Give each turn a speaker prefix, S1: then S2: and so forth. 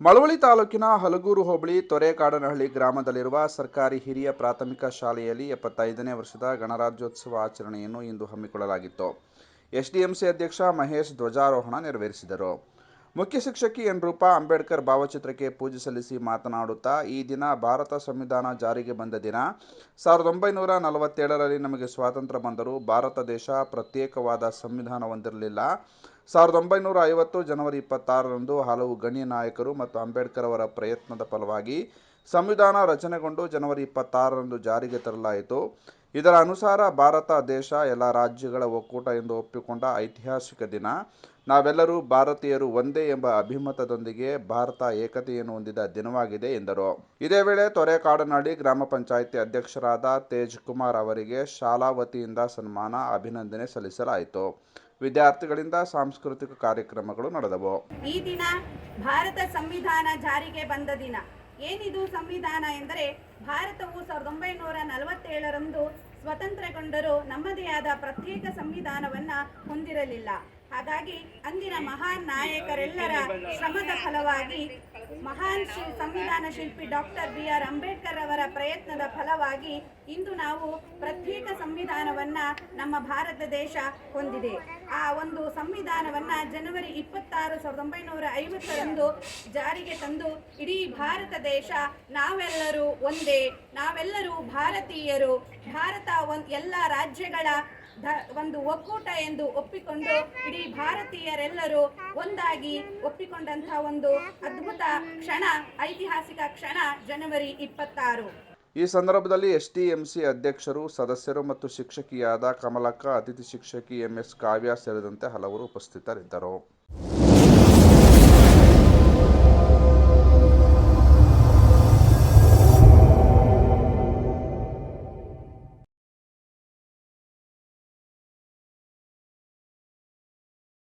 S1: ಮಳವಳ್ಳಿ ತಾಲೂಕಿನ ಹಲಗೂರು ಹೋಬಳಿ ತೊರೆಕಾಡನಹಳ್ಳಿ ಗ್ರಾಮದಲ್ಲಿರುವ ಸರ್ಕಾರಿ ಹಿರಿಯ ಪ್ರಾಥಮಿಕ ಶಾಲೆಯಲ್ಲಿ ಎಪ್ಪತ್ತೈದನೇ ವರ್ಷದ ಗಣರಾಜ್ಯೋತ್ಸವ ಆಚರಣೆಯನ್ನು ಇಂದು ಹಮ್ಮಿಕೊಳ್ಳಲಾಗಿತ್ತು. ಎಸ್ಡಿಎಂಸಿ ಅಧ್ಯಕ್ಷ ಮಹೇಶ್ ಧ್ವಜಾರೋಹಣ ನೆರವೇರಿಸಿದರು. ಮುಖ್ಯ ಶಿಕ್ಷಕಿ ಎನ್ ರೂಪಾ ಅಂಬೇಡ್ಕರ್ ಭಾವಚಿತ್ರಕ್ಕೆ ಪೂಜೆ ಸಲ್ಲಿಸಿ ಮಾತನಾಡುತ್ತಾ, ಈ ದಿನ ಭಾರತ ಸಂವಿಧಾನ ಜಾರಿಗೆ ಬಂದ ದಿನ. ಸಾವಿರದ ಒಂಬೈನೂರ ನಲವತ್ತೇಳರಲ್ಲಿ ನಮಗೆ ಸ್ವಾತಂತ್ರ್ಯ ಬಂದರೂ ಭಾರತ ದೇಶ ಪ್ರತ್ಯೇಕವಾದ ಸಂವಿಧಾನ ಹೊಂದಿರಲಿಲ್ಲ. ಸಾವಿರದ ಒಂಬೈನೂರ ಐವತ್ತು ಜನವರಿ ಇಪ್ಪತ್ತಾರರಂದು ಹಲವು ಗಣ್ಯ ನಾಯಕರು ಮತ್ತು ಅಂಬೇಡ್ಕರ್ ಅವರ ಪ್ರಯತ್ನದ ಫಲವಾಗಿ ಸಂವಿಧಾನ ರಚನೆಗೊಂಡು ಜನವರಿ ಇಪ್ಪತ್ತಾರರಂದು ಜಾರಿಗೆ ತರಲಾಯಿತು. ಇದರ ಅನುಸಾರ ಭಾರತ ದೇಶ ಎಲ್ಲ ರಾಜ್ಯಗಳ ಒಕ್ಕೂಟ ಎಂದು ಒಪ್ಪಿಕೊಂಡ ಐತಿಹಾಸಿಕ ದಿನ. ನಾವೆಲ್ಲರೂ ಭಾರತೀಯರು ಒಂದೇ ಎಂಬ ಅಭಿಮತದೊಂದಿಗೆ ಭಾರತ ಏಕತೆಯನ್ನು ಹೊಂದಿದ ದಿನವಾಗಿದೆ ಎಂದರು. ಇದೇ ವೇಳೆ ತೊರೆಕಾಡನಾಡಿ ಗ್ರಾಮ ಪಂಚಾಯಿತಿ ಅಧ್ಯಕ್ಷರಾದ ತೇಜ್ ಕುಮಾರ್ ಅವರಿಗೆ ಶಾಲಾ ವತಿಯಿಂದ ಸನ್ಮಾನ, ಅಭಿನಂದನೆ ಸಲ್ಲಿಸಲಾಯಿತು. ವಿದ್ಯಾರ್ಥಿಗಳಿಂದ ಸಾಂಸ್ಕೃತಿಕ ಕಾರ್ಯಕ್ರಮಗಳು ನಡೆದವು.
S2: ಈ ದಿನ ಭಾರತ ಸಂವಿಧಾನ ಜಾರಿಗೆ ಬಂದ ದಿನ. ಏನಿದು ಸಂವಿಧಾನ ಎಂದರೆ ಭಾರತವು ಸಾವಿರದ ಒಂಬೈನೂರ ನಲವತ್ತೇಳರಂದು ಸ್ವತಂತ್ರಗೊಂಡರೂ ನಮ್ಮದೇ ಆದ ಪ್ರತ್ಯೇಕ ಸಂವಿಧಾನವನ್ನ ಹೊಂದಿರಲಿಲ್ಲ. ಹಾಗಾಗಿ ಅಂದಿನ ಮಹಾನ್ ನಾಯಕರೆಲ್ಲರ ಶ್ರಮದ ಫಲವಾಗಿ ಮಹಾನ್ ಸಂವಿಧಾನ ಶಿಲ್ಪಿ ಡಾಕ್ಟರ್ ಬಿ ಆರ್ ಅಂಬೇಡ್ಕರ್ ಅವರ ಪ್ರಯತ್ನದ ಫಲವಾಗಿ ಇಂದು ನಾವು ಪ್ರತ್ಯೇಕ ಸಂವಿಧಾನವನ್ನ ನಮ್ಮ ಭಾರತ ದೇಶ ಹೊಂದಿದೆ. ಆ ಒಂದು ಸಂವಿಧಾನವನ್ನ ಜನವರಿ ಇಪ್ಪತ್ತಾರು ಸಾವಿರದ ಒಂಬೈನೂರ ಐವತ್ತರಂದು ಜಾರಿಗೆ ತಂದು ಇಡೀ ಭಾರತ ದೇಶ ನಾವೆಲ್ಲರೂ ಒಂದೇ, ನಾವೆಲ್ಲರೂ ಭಾರತೀಯರು. ಭಾರತ ಒಂದ್ ಎಲ್ಲ ರಾಜ್ಯಗಳ ಒಂದು ಒಕ್ಕೂಟ ಎಂದು ಒಪ್ಪಿಕೊಂಡು ಇಡೀ ಭಾರತೀಯರೆಲ್ಲರೂ ಒಂದಾಗಿ ಒಪ್ಪಿಕೊಂಡಂತಹ ಒಂದು ಅದ್ಭುತ ಕ್ಷಣ, ಐತಿಹಾಸಿಕ ಕ್ಷಣ, ಜನವರಿ ಇಪ್ಪತ್ತಾರು.
S1: ಈ ಸಂದರ್ಭದಲ್ಲಿ ಎಸ್ ಡಿಎಂಸಿ ಅಧ್ಯಕ್ಷರು, ಸದಸ್ಯರು ಮತ್ತು ಶಿಕ್ಷಕಿಯಾದ ಕಮಲಕ್ಕ, ಅತಿಥಿ ಶಿಕ್ಷಕಿ ಎಂ ಎಸ್ ಕಾವ್ಯ ಸೇರಿದಂತೆ ಹಲವರು ಉಪಸ್ಥಿತರಿದ್ದರು.